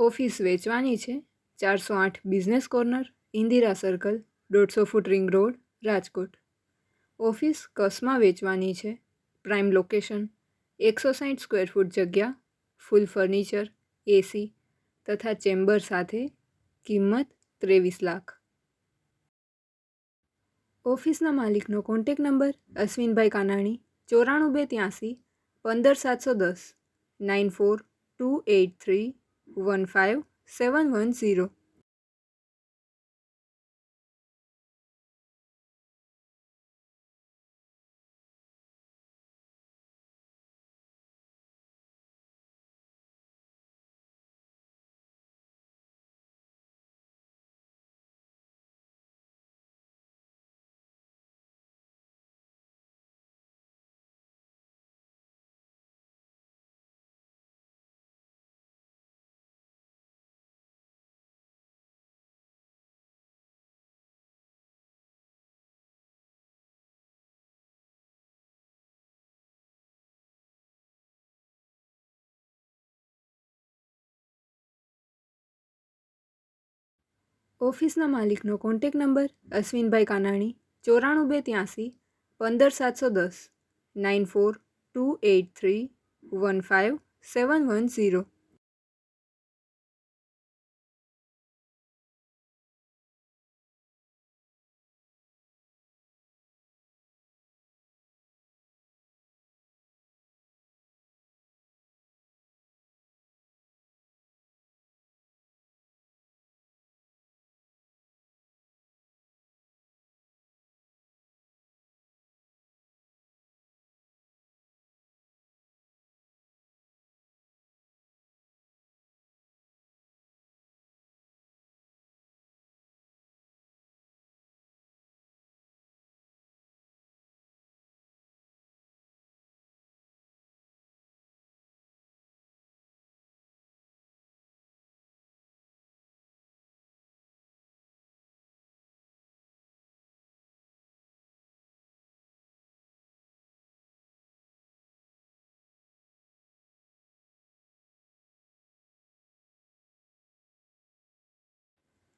Office વેચવાની છે. ચારસો આઠ બિઝનેસ કોર્નર, ઇન્દિરા સર્કલ, દોઢસો foot ring road, Rajkot. Office કસમાં વેચવાની છે. પ્રાઇમ લોકેશન, એકસો સાઠ સ્ક્વેર ફૂટ જગ્યા, ફૂલ ફર્નિચર, એસી તથા ચેમ્બર સાથે કિંમત ત્રેવીસ લાખ. ઓફિસના માલિકનો કોન્ટેક નંબર અશ્વિનભાઈ કાનાણી, ચોરાણું બે ત્યાંસી, પંદર સાતસો દસ, nine four two eight three one five seven one zero ઓફિસના માલિકનો કોન્ટેક નંબર અશ્વિનભાઈ કાનાણી, ચોરાણું બે ત્યાંસી, પંદર સાતસો દસ, nine four two eight three one five seven one zero.